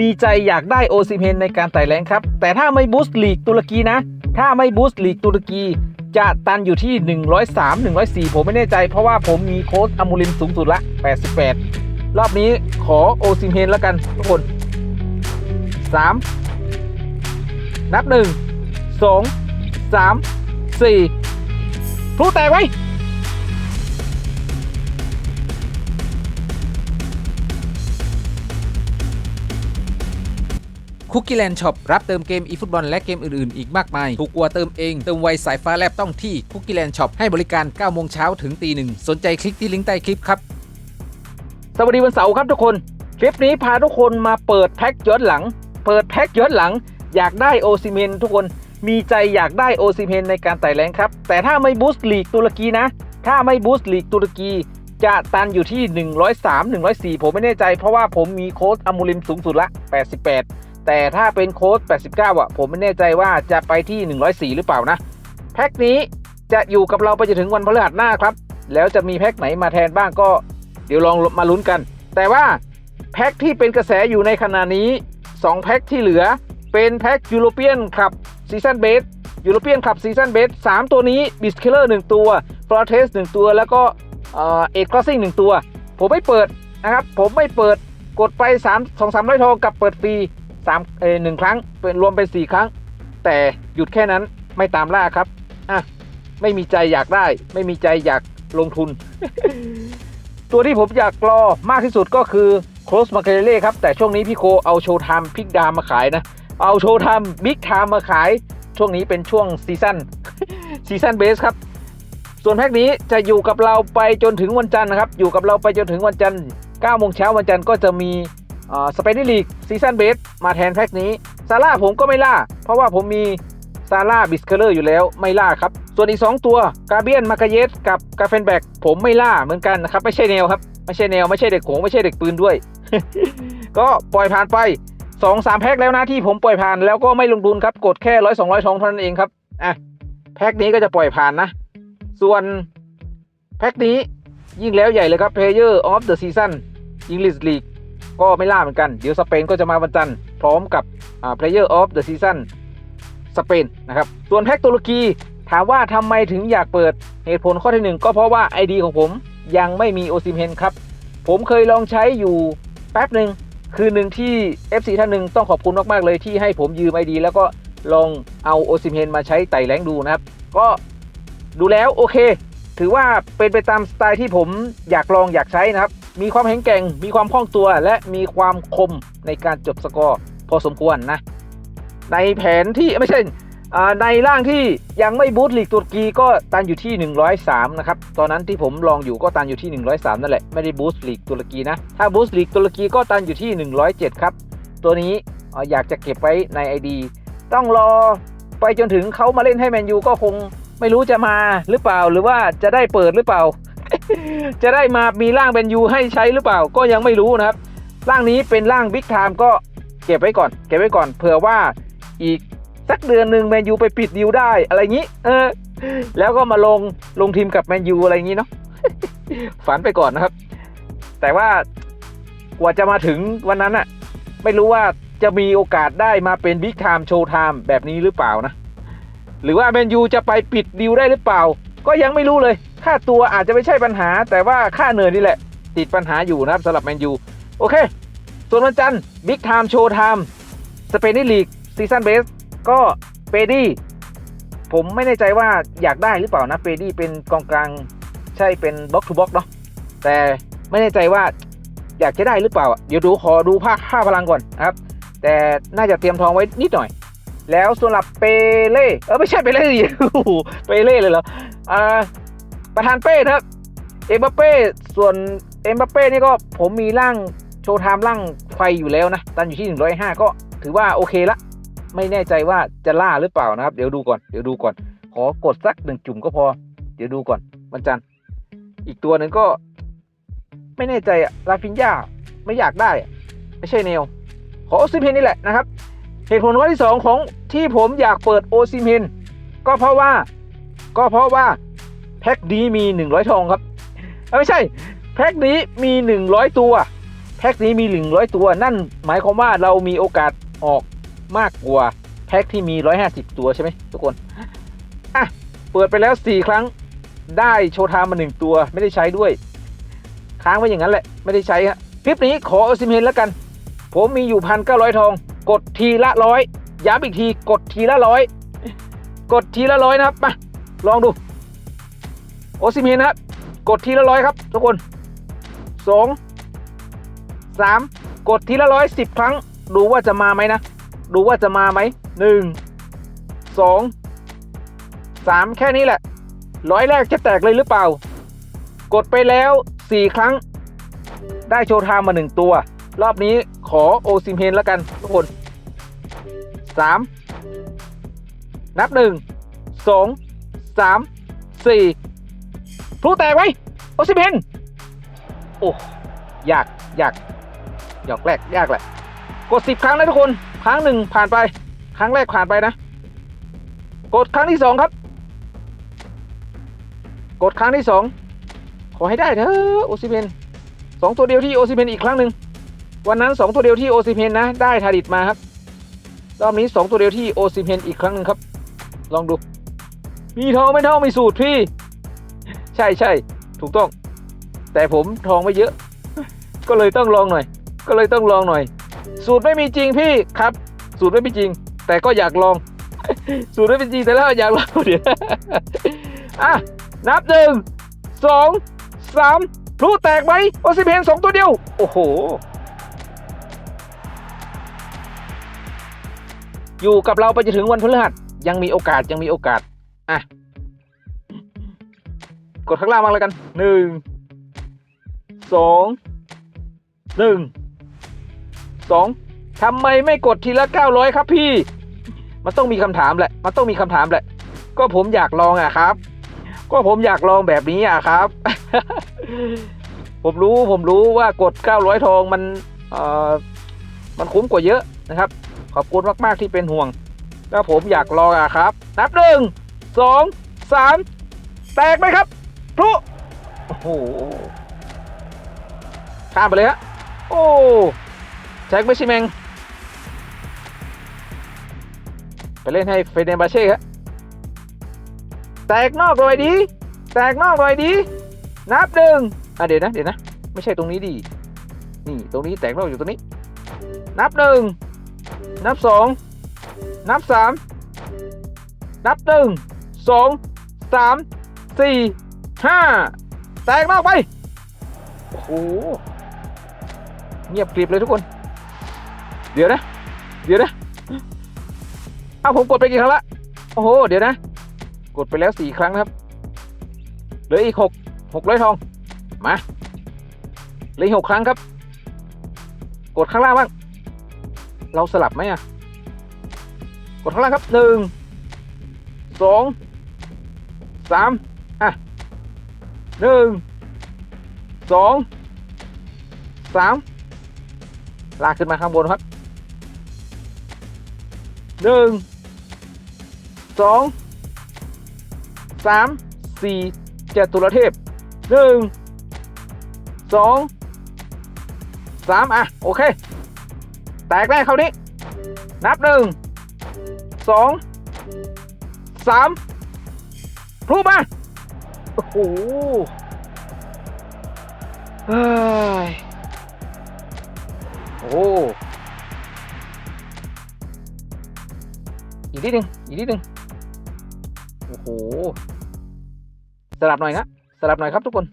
มีใจอยากได้โอซิเมนในการไต่แรงครับ แต่ถ้าไม่บูสต์ลีกตุรกีนะ ถ้าไม่บูสต์ลีกตุรกี จะตันอยู่ที่ 103 104 ผมไม่แน่ใจเพราะว่าผมมีโค้ดอมูลินสูงสุดละ 88 รอบนี้ขอโอซิเมนแล้วกันทุกคน 3 นับ 1 2 3 4พลุแตกไว้ คุกกี้แลนด์ช็อปรับเติมเกมอีฟุตบอลและเกมอื่นๆ อีกมากมาย ถูกกว่าเติมเอง เติมไวสายฟ้าแลบต้องที่คุกกี้แลนด์ช็อปให้บริการ9โมงเช้าถึงตีหนึ่งสนใจคลิกที่ลิงก์ใต้คลิปครับ สวัสดีวันเสาร์ครับทุกคน คลิปนี้พาทุกคนมาเปิดแพ็กย้อนหลัง เปิดแพ็กย้อนหลัง อยากได้โอซิเมนทุกคนมีใจอยากได้โอซิเมนในการไต่แรงครับ แต่ถ้าไม่บูสต์ลีกตุรกีนะ ถ้าไม่บูสต์ลีกตุรกี จะตันอยู่ที่ 103 104 ผมไม่แน่ใจเพราะว่าผมมีโค้ดอมูลิมสูงสุดละ 88 แต่ถ้าเป็นโค้ด 89 อะ ผมไม่แน่ใจว่าจะไปที่ 104 หรือเปล่านะ แพ็กนี้จะอยู่กับเราไปจนถึงวันพฤหัสหน้าครับ แล้วจะมีแพ็กไหนมาแทนบ้างก็ เดี๋ยวลองมาลุ้นกัน แต่ว่าแพ็กที่เป็นกระแสอยู่ในขณะนี้ 2 แพ็กที่เหลือเป็นแพ็กยูโรเปียนขับซีซันเบสยูโรเปียนขับซีซันเบส3ตัวนี้บิสเคเลอร์1ตัวฟลอเทส1ตัว แล้วก็เอ็กคลาสซิ่ง1ตัว ผมไม่เปิดนะครับ ผมไม่เปิดกดไป3 2 3 0 0ทองกับเปิดฟรี 3เอหนึ่งครั้งเป็นรวมเป็น4ครั้ง แต่หยุดแค่นั้นไม่ตามล่าครับอะไม่มีใจอยากได้ ไม่มีใจอยากลงทุน ตัวที่ผมอยากรอมากที่สุดก็คือโคลสมาเกเล่ครับ แต่ช่วงนี้พี่โคเอาโชว์ไทม์พิกดามมาขายนะ เอาโชว์ไทม์บิ๊กไทม์มาขาย ช่วงนี้เป็นช่วงซีซั่นซีซั่นเบสครับ ส่วนแพ็กนี้จะอยู่กับเราไปจนถึงวันจันทร์นะครับ อยู่กับเราไปจนถึงวันจันทร์9โมงเช้าวันจันทร์ก็จะมี สเปนลีกซีซันเบสมาแทนแพ็กนี้ซาร่าผมก็ไม่ล่า เพราะว่าผมมีซาร่าบิสเคเลอร์อยู่แล้วไม่ล่าครับ ส่วนอีก 2 ตัวกาเบียนมาคาเยสกับกาเฟนแบกผมไม่ล่าเหมือนกันนะครับ ไม่ใช่แนวครับ ไม่ใช่แนวไม่ใช่เด็กโขงไม่ใช่เด็กปืนด้วย ก็ปล่อยผ่านไป2 3แพ็คแล้วนะที่ผมปล่อยผ่านแล้วก็ไม่ลงทุนครับกดแค่ร้อยสองร้อยทองเท่านั้นเองครับอะแพ็คนี้ก็จะปล่อยผ่านนะ ส่วนแพ็คนี้ยิ่งแล้วใหญ่เลยครับ Player of the Season English League ก็ไม่ล่าเหมือนกัน เดี๋ยวสเปนก็จะมาวันจันทร์พร้อมกับ Player of the Season สเปนนะครับ ส่วนแพ็กตุรกีถามว่าทำไมถึงอยากเปิดเหตุผลข้อที่หนึ่งก็เพราะว่า ID ของผมยังไม่มีโอซิมเฮนครับ ผมเคยลองใช้อยู่แป๊บหนึ่งคือหนึ่งที่ FC ท่านหนึ่งต้องขอบคุณมาก ๆ เลยที่ให้ผมยืม ID แล้วก็ลองเอาโอซิมเฮนมาใช้ไต่แรงดูนะครับ ก็ดูแล้วโอเค ถือว่าเป็นไปตามสไตล์ที่ผมอยากลองอยากใช้นะครับ มีความแข็งแกร่ง มีความคล่องตัว และมีความคมในการจบสกอร์พอสมควรนะ ในแผนที่ไม่ใช่ในร่างที่ยังไม่บูตลีกตุรกีก็ตันอยู่ที่ 103 นะครับ ตอนนั้นที่ผมลองอยู่ก็ตันอยู่ที่ 103 นั่นแหละ ไม่ได้บูสต์ลีกตุรกีนะ ถ้าบูสต์ลีกตุรกีก็ตันอยู่ที่ 107 ครับ ตัวนี้อ่าอยากจะเก็บไว้ใน ID ต้องรอไปจนถึงเขามาเล่นให้แมนยูก็คงไม่รู้จะมาหรือเปล่า หรือว่าจะได้เปิดหรือเปล่า จะได้มามีร่างแมนยูให้ใช้หรือเปล่าก็ยังไม่รู้นะครับ ร่างนี้เป็นร่างบิ๊กไทม์ก็เก็บไว้ก่อน เก็บไว้ก่อนเผื่อว่าอีกสักเดือนหนึ่งแมนยูไปปิดดิวได้อะไรอย่างนี้เออแล้วก็มาลงลงทีมกับแมนยูอะไรอย่างนี้เนาะฝันไปก่อนนะครับ แต่ว่ากว่าจะมาถึงวันนั้นอะไม่รู้ว่าจะมีโอกาสได้มาเป็นบิ๊กไทม์โชว์ไทม์แบบนี้หรือเปล่านะ หรือว่าแมนยูจะไปปิดดิวได้หรือเปล่า ก็ยังไม่รู้เลย ค่าตัวอาจจะไม่ใช่ปัญหา แต่ว่าค่าเหนื่อยนี่แหละ ติดปัญหาอยู่นะครับสำหรับแมนยูโอเค ส่วนวันจันทร์บิ๊กไทม์โชว์ไทม์สเปนนี่ลีกซีซั่นเบสก็เปดี้ผมไม่แน่ใจว่าอยากได้หรือเปล่านะเปดี้เป็นกองกลางใช่เป็นบล็อกทูบล็อกเนาะแต่ไม่แน่ใจว่าอยากจะได้หรือเปล่าอะเดี๋ยวดูขอดูภาคค่าพลังก่อนนะครับ แต่น่าจะเตรียมทองไว้นิดหน่อย แล้วสำหรับเปเล่เออไม่ใช่เปเล่ดิโอ้โหเปเล่เลยเหรออ่า ประธานเป้ครับ เอ็มบัปเป้ ส่วนเอ็มบัปเป้นี่ก็ผมมีร่างโชว์ไทม์ร่างไฟอยู่แล้วนะ ตันอยู่ที่ 105 ก็ถือว่าโอเคละ ไม่แน่ใจว่าจะล่าหรือเปล่านะครับ เดี๋ยวดูก่อน เดี๋ยวดูก่อน ขอกดสักหนึ่งจุ่มก็พอ เดี๋ยวดูก่อนวันจันทร์ อีกตัวหนึ่งก็ ไม่แน่ใจอะลาฟินยาไม่อยากได้ ไม่ใช่แนว ขอโอซิมเฮนนี่แหละนะครับ เหตุผลข้อที่สองของที่ผมอยากเปิดโอซิมเฮนก็เพราะว่า ก็เพราะว่า แพ็คนี้มี 100 ทองครับไม่ใช่ แพ็คนี้มี 100 ตัว แพ็คนี้มีหนึ่งร้อยตัว นั่นหมายความว่าเรามีโอกาสออกมากกว่าแพ็คที่มีร้อยห้าสิบตัวใช่ไหมทุกคนอะเปิดไปแล้วสี่ครั้งได้โชว์ไทม์มาหนึ่งตัวไม่ได้ใช้ด้วย ค้างไว้อย่างนั้นแหละไม่ได้ใช้ฮะคลิปนี้ขอเอาซิมเฮนแล้วกัน ผมมีอยู่พันเก้าร้อยทอง กดทีละร้อยย้ำอีกทีกดทีละร้อยกดทีละร้อยนะครับมาลองดู ซิมเฮนนะครับกดทีละร้อยครับทุกคนสองสามกดทีละร้อยสิบครั้ง ดูว่าจะมาไหมนะ ดูว่าจะมาไหมหนึ่งสองสามแค่นี้แหละ ร้อยแรกจะแตกเลยหรือเปล่า กดไปแล้วสี่ครั้ง ได้โชว์ไทม์มาหนึ่งตัว รอบนี้ขอโอซิมเฮนแล้วกันทุกคนสามนับหนึ่งสองสามสี่ พลุแตกไหมโอซิเฮนโอ้ยากยากหยอกแรกยากแหละ กดสิบครั้งนะทุกคน ครั้งหนึ่งผ่านไป ครั้งแรกผ่านไปนะ กดครั้งที่สองครับ กดครั้งที่สองขอให้ได้เถอะโอซิเมนสองตัวเดียวที่โอซิเมนอีกครั้งหนึ่งวันนั้นสองตัวเดียวที่โอซิเมนนะได้ทาดิตมาครับรอบนี้สองตัวเดียวที่โอซิเมนอีกครั้งหนึ่งครับ ลองดู มีทองไม่เท่ามีสูตรพี่ ใช่ใช่ถูกต้อง แต่ผมทองไม่เยอะ ก็เลยต้องลองหน่อย ก็เลยต้องลองหน่อย สูตรไม่มีจริงพี่ครับ สูตรไม่มีจริง แต่ก็อยากลอง สูตรไม่เป็นจริงแต่แล้วอยากลองเดี๋ยวอะนับหนึ่งสองสามพลุแตกไหมโอซิเพนสองตัวเดียว โอ้โห อยู่กับเราไปจนถึงวันพฤหัสยังมีโอกาสยังมีโอกาส อะ กดข้างล่างมาแล้วกันหนึ่งสองหนึ่งสองทำไมไม่กดทีละเก้าร้อยครับพี่ มันต้องมีคำถามแหละ มันต้องมีคำถามแหละ ก็ผมอยากลองอะครับ ก็ผมอยากลองแบบนี้อะครับ ผมรู้ผมรู้ว่ากด900ทองมันเอ่อมันคุ้มกว่าเยอะนะครับ ขอบคุณมากๆที่เป็นห่วงก็ผมอยากลองอะครับ นับหนึ่งสองสามแตกไหมครับ พลุโอ้โหข้ามไปเลยฮะ โอ้ แจ็คไม่ใช่แมง ไปเล่นให้เฟเดนบาเช่ครับแตกนอกหน่อยดี แตกนอกหน่อยดี นับหนึ่งอะเดี๋ยวนะ เดี๋ยวนะ ไม่ใช่ตรงนี้ดี นี่ตรงนี้แตกนอกอยู่ตรงนี้ นับหนึ่ง นับสอง นับสาม นับหนึ่ง สอง สาม สี่ ห้าแตกนอกไป โอ้โห เงียบกริบเลยทุกคน เดี๋ยวนะ เดี๋ยวนะเอาผมกดไปกี่ครั้งละ โอ้โห เดี๋ยวนะ กดไปแล้วสี่ครั้งนะครับ เหลืออีกหกหกร้อยทอง มาเหลือหกครั้งครับ กดข้างล่างบ้าง เราสลับไหมอะ กดข้างล่างครับหนึ่งสองสาม หนึ่งสองสามลากขึ้นมาข้างบนครับหนึ่งสองสามสี่เจ็ดตุลเทพหนึ่งสองสามอะ โอเค แตกแน่คราวนี้ นับหนึ่งสองสามพลุมา โอ้โหเฮ้ยโอ้อีกนิดนึงอีกนิดนึงโอ้โหสลับหน่อยนะสลับหน่อยครับทุกคน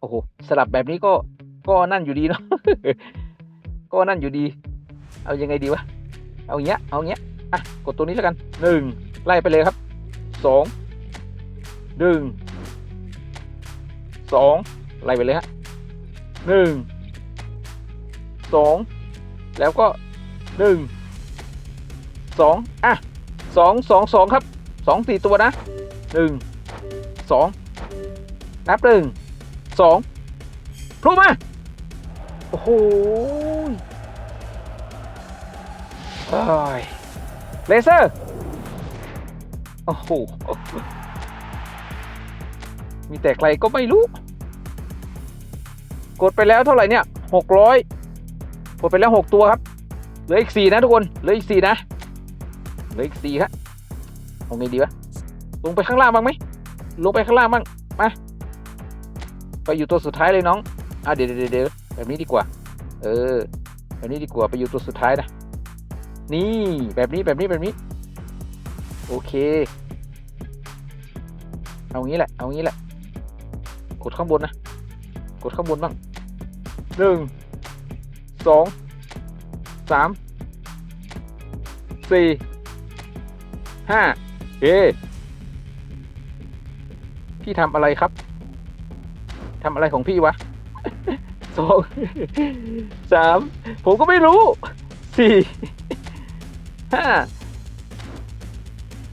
โอ้โหสลับแบบนี้ก็ก็นั่นอยู่ดีเนาะก็นั่นอยู่ดี เอายังไงดีวะเอาอย่างเงี้ยเอาอย่างเงี้ยอะกดตัวนี้แล้วกันหนึ่งไล่ไปเลยครับสอง หนึ่งสองไล่ไปเลยฮะหนึ่งสองแล้วก็หนึ่งสองอะสองสองสองครับสองสี่ตัวนะหนึ่งสองนับหนึ่งสองพลุมาโอ้โหเอ้ยเลเซอร์ โอ้โห มีแต่ใครก็ไม่รู้ กดไปแล้วเท่าไหร่เนี่ยหกร้อยปลดไปแล้วหกตัวครับ เหลืออีกสี่นะทุกคน เหลืออีกสี่นะ เหลืออีกสี่ครับเอาไงดีวะ ลงไปข้างล่างบ้างไหม ลงไปข้างล่างบ้าง มา ไปอยู่ตัวสุดท้ายเลยน้อง อะเดี๋ยวเดี๋ยวเดี๋ยวแบบนี้ดีกว่า เออ แบบนี้ดีกว่า ไปอยู่ตัวสุดท้ายนะ นี่แบบนี้แบบนี้แบบนี้ โอเค เอางี้แหละ เอางี้แหละ กดข้างบนนะ กดข้างบนบ้างหนึ่งสองสามสี่ห้าเอพี่ทำอะไรครับทำอะไรของพี่วะสองสามผมก็ไม่รู้สี่ห้า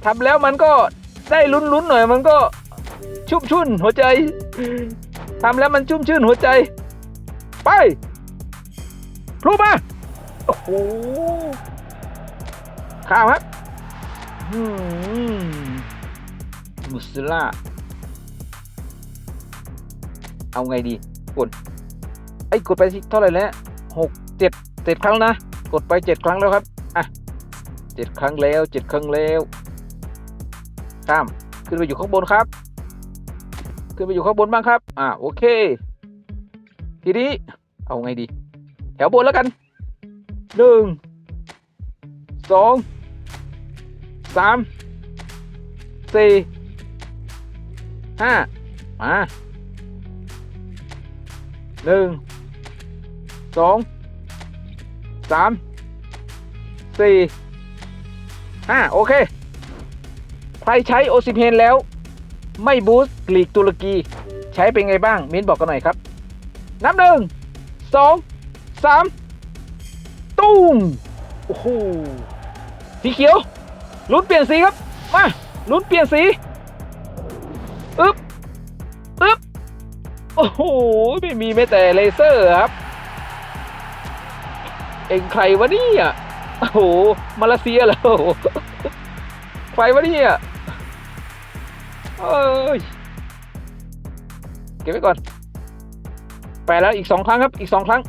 ทำแล้วมันก็ได้ลุ้นๆหน่อยมันก็ ชุ่มชุ่นหัวใจทำแล้วมันชุ่มชื่นหัวใจ ไปพลุมาโอ้โหข้าวครับอืมมุสล่าเอาไงดี กดไอ้กดไปเท่าไหร่แล้วหกเจ็ดเจ็ดครั้งนะ กดไปเจ็ดครั้งแล้วครับอะเจ็ดครั้งแล้วเจ็ดครั้งแล้วข้ามขึ้นไปอยู่ข้างบนครับ ขึ้นไปอยู่ข้างบนบ้างครับ อ่าโอเค ทีนี้เอาไงดี แถวบนแล้วกันหนึ่งสองสามสี่ห้ามาหนึ่งสองสามสี่ห้าโอเค ใครใช้โอซิเพนแล้ว ไม่บูสต์ลีกตุรกี ใช้เป็นไงบ้าง มิ้นบอกกันหน่อยครับ นับหนึ่งสองสามตุ้มโอ้โหสีเขียวลุ้นเปลี่ยนสีครับ มาลุ้นเปลี่ยนสีอึ๊บอึ๊บโอ้โหไม่มีแม้แต่เลเซอร์ครับ เอ็งใครวะเนี่ยโอ้โหมาเลเซียแล้วใครวะเนี่ย เอ้ย เก็บไว้ก่อน ไปแล้วอีกสองครั้งครับ อีกสองครั้ง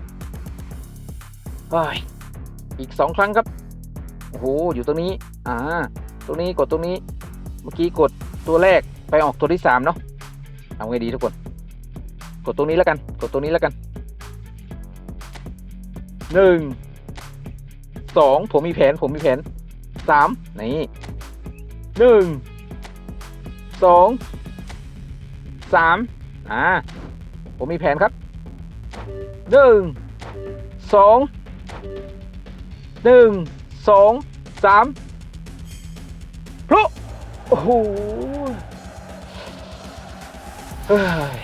เฮ้ยอีกสองครั้งครับ โอ้โห อยู่ตรงนี้ อ่า ตรงนี้กดตรงนี้ เมื่อกี้กดตัวแรกไปออกตัวที่สามเนาะ เอาไงดีทุกคน กดตรงนี้แล้วกัน กดตรงนี้แล้วกัน หนึ่ง สอง ผมมีแผน ผมมีแผน สาม นี่หนึ่ง สองสามอ่า ผมมีแผนครับหนึ่งสองหนึ่งสองสามพลุโอ้โหเฮ้ย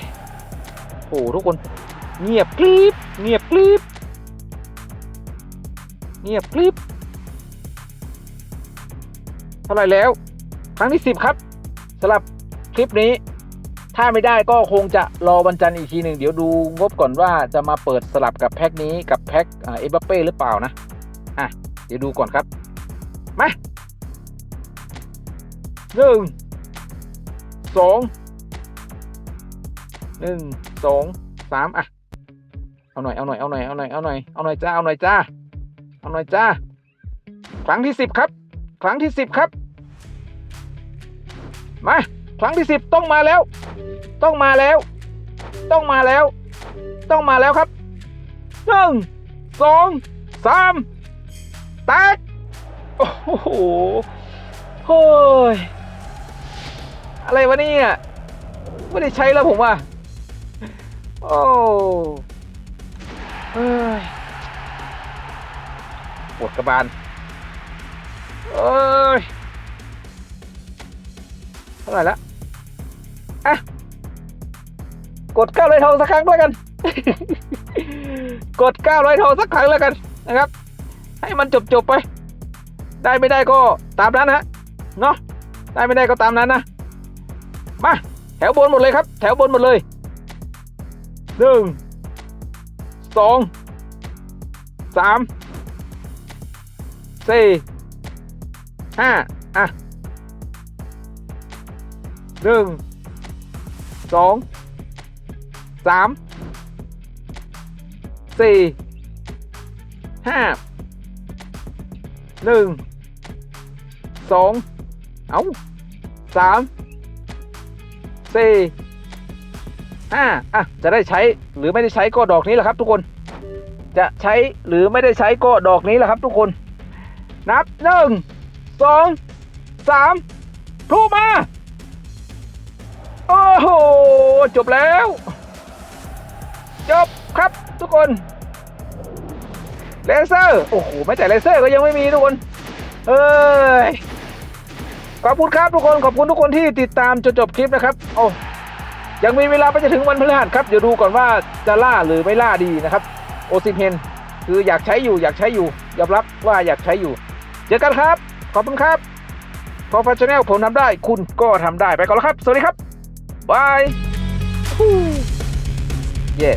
โอ้โหทุกคน เงียบกริบเงียบกริบเงียบกริบเท่าไรแล้ว ครั้งที่สิบครับ สำหรับคลิปนี้ ถ้าไม่ได้ก็คงจะรอวันจันทร์อีกทีหนึ่งเดี๋ยวดูงบก่อนว่าจะมาเปิดสลับกับแพ็คนี้กับแพ็คเอเบเป้หรือเปล่านะอะเดี๋ยวดูก่อนครับ มาหนึ่งสองหนึ่งสองสามอะเอาหน่อยเอาหน่อยเอาหน่อยเอาหน่อยเอาหน่อยเอาหน่อยจ้าเอาหน่อยจ้าเอาหน่อยจ้า ครั้งที่สิบครับ ครั้งที่สิบครับ มาครั้งที่สิบต้องมาแล้ว ต้องมาแล้ว ต้องมาแล้ว ต้องมาแล้วครับหนึ่งสองสามแตกโอ้โหโอ้ยอะไรวะเนี่ยไม่ได้ใช้แล้วผมว่าโอ้เฮ้ยปวดกระบาลเอ้ยาไหร่ละอะกดเก้าร้อยทองสักครั้งด้วยกัน กดเก้าร้อยทองสักครั้งแล้วกันนะครับ ให้มันจบจบไป ได้ไม่ได้ก็ตามนั้นฮะเนาะได้ไม่ได้ก็ตามนั้นนะมาแถวบนหมดเลยครับ แถวบนหมดเลยหนึ่งสองสามสี่ห้าอะ หนึ่งสองสามสี่ห้าหนึ่งสองเอาสามสี่ห้าอะ จะได้ใช้หรือไม่ได้ใช้ก็ดอกนี้แหละครับทุกคน จะใช้หรือไม่ได้ใช้ก็ดอกนี้แหละครับทุกคน นับหนึ่งสองสามพลุมา โอ้โห จบแล้ว จบครับทุกคน เลเซอร์ โอ้โห ไม่แต่เลเซอร์ก็ยังไม่มีทุกคนเอ้ย ขอบคุณครับทุกคน ขอบคุณทุกคนที่ติดตามจนจบคลิปนะครับ โอ้ ยังมีเวลาไปจะถึงวันพฤหัสครับ เดี๋ยวดูก่อนว่าจะล่าหรือไม่ล่าดีนะครับ โอซิเพนคืออยากใช้อยู่ อยากใช้อยู่ ยอมรับว่าอยากใช้อยู่ เจอกันครับ ขอบคุณครับพอฟัชแนลผมทำได้ คุณก็ทำได้ ไปก่อนแล้วครับ สวัสดีครับ บายเย่